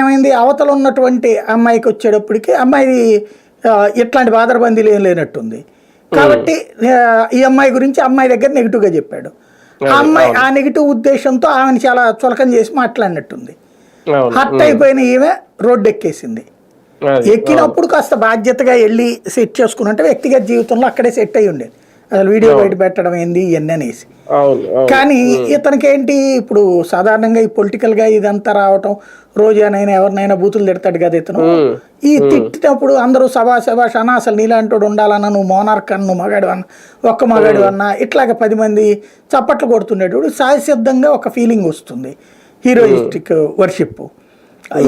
ఏమైంది? అవతల ఉన్నటువంటి అమ్మాయికి వచ్చేటప్పటికి అమ్మాయి ఇట్లాంటి బాదరబందీలు ఏం లేనట్టుంది. కాబట్టి ఈ అమ్మాయి గురించి అమ్మాయి దగ్గర నెగిటివ్గా చెప్పాడు. ఆ అమ్మాయి ఆ నెగిటివ్ ఉద్దేశంతో ఆమెను చాలా చులకం చేసి మాట్లాడినట్టుంది. హర్ట్ అయిపోయిన ఈమె రోడ్డు ఎక్కేసింది. ఎక్కినప్పుడు కాస్త బాధ్యతగా వెళ్ళి సెట్ చేసుకున్నట్టే వ్యక్తిగత జీవితంలో అక్కడే సెట్ అయి ఉండేది అసలు వీడియో బయట పెట్టడం ఏంది ఇవన్నీ అనేసి. కానీ ఇతనికి ఏంటి ఇప్పుడు సాధారణంగా ఈ పొలిటికల్గా ఇదంతా రావటం రోజానైనా ఎవరినైనా బూతులు తిడతాడు కదా ఇతను. ఈ తిట్టినప్పుడు అందరూ సభా సభాష్ అన్న అసలు నీలాంటోడు ఉండాలన్నా నువ్వు మోనార్క్ అన్న నువ్వు మగాడు అన్న ఒక్క మగాడు అన్న ఇట్లాగ పది మంది చప్పట్లు కొడుతుండేటప్పుడు సహసిద్ధంగా ఒక ఫీలింగ్ వస్తుంది. హీరోయిస్టిక్ వర్షిప్.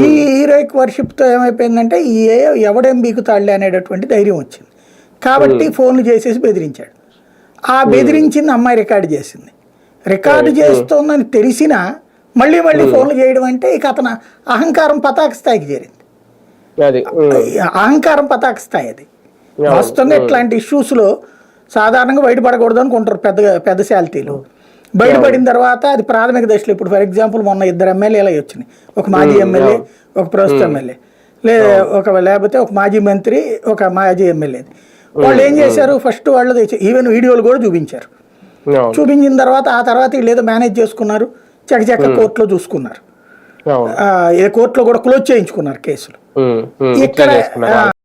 ఈ హీరోయిక్ వర్షిప్తో ఏమైపోయిందంటే ఏ ఎవడేం బీకుతాడులే అనేటటువంటి ధైర్యం వచ్చింది. కాబట్టి ఫోన్లు చేసేసి బెదిరించాడు. ఆ బెదిరించింది అమ్మాయి రికార్డు చేసింది. రికార్డు చేస్తోందని తెలిసినా మళ్ళీ మళ్ళీ ఫోన్లు చేయడం అంటే ఇక అతను అహంకారం పతాక స్థాయికి చేరింది. అహంకారం పతాక స్థాయి అది. వాస్తవంగా ఇట్లాంటి ఇష్యూస్లో సాధారణంగా బయటపడకూడదు అనుకుంటారు పెద్ద పెద్ద శాలిటీలు. బయటపడిన తర్వాత అది ప్రాథమిక దశలో ఇప్పుడు ఫర్ ఎగ్జాంపుల్ మొన్న ఇద్దరు ఎమ్మెల్యేలు అవి వచ్చినాయి. ఒక మాజీ ఎమ్మెల్యే ఒక ప్రస్తుత ఎమ్మెల్యే. లే ఒక లేకపోతే ఒక మాజీ మంత్రి ఒక మాజీ ఎమ్మెల్యే వాళ్ళు ఏం చేశారు? ఫస్ట్ వాళ్ళు ఈవెన్ వీడియోలు కూడా చూపించారు. చూపించిన తర్వాత ఆ తర్వాత వీళ్ళు ఏదో మేనేజ్ చేసుకున్నారు. చకచక్క కోర్టులో చూసుకున్నారు. కోర్టులో కూడా క్లోజ్ చేయించుకున్నారు కేసులు. ఇక్కడ